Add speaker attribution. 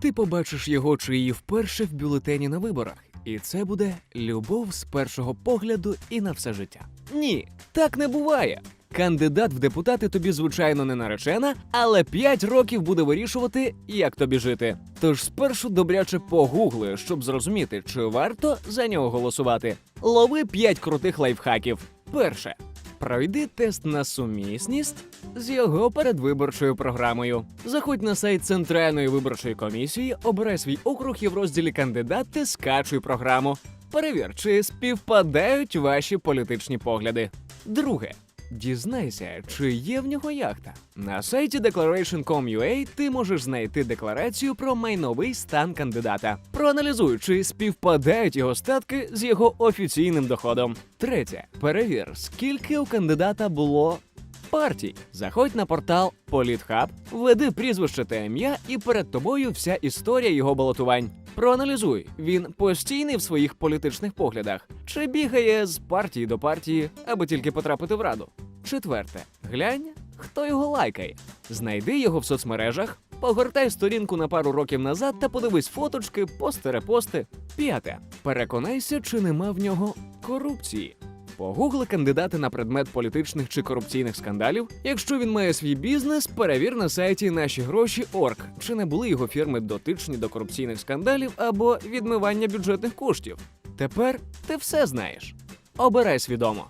Speaker 1: Ти побачиш його чи її вперше в бюлетені на виборах, і це буде любов з першого погляду і на все життя. Ні, так не буває. Кандидат в депутати тобі, звичайно, не наречена, але 5 років буде вирішувати, як тобі жити. Тож спершу добряче погугли, щоб зрозуміти, чи варто за нього голосувати. Лови 5 крутих лайфхаків. Перше. Пройди тест на сумісність з його передвиборчою програмою. Заходь на сайт Центральної виборчої комісії, обирай свій округ і в розділі кандидати скачуй програму. Перевір, чи співпадають ваші політичні погляди. Друге. Дізнайся, чи є в нього яхта. На сайті declaration.com.ua ти можеш знайти декларацію про майновий стан кандидата. Проаналізуй, чи співпадають його статки з його офіційним доходом. Третє. Перевір, скільки у кандидата було партій. Заходь на портал PolitHub, введи прізвище та ім'я, і перед тобою вся історія його балотувань. Проаналізуй, він постійний в своїх політичних поглядах, чи бігає з партії до партії, аби тільки потрапити в раду. Четверте, глянь, хто його лайкає. Знайди його в соцмережах, погортай сторінку на пару років назад та подивись фоточки, постерепости. П'яте. Переконайся, чи нема в нього корупції. Погугли кандидати на предмет політичних чи корупційних скандалів. Якщо він має свій бізнес, перевір на сайті наші гроші Орг, чи не були його фірми дотичні до корупційних скандалів або відмивання бюджетних коштів. Тепер ти все знаєш. Обирай свідомо.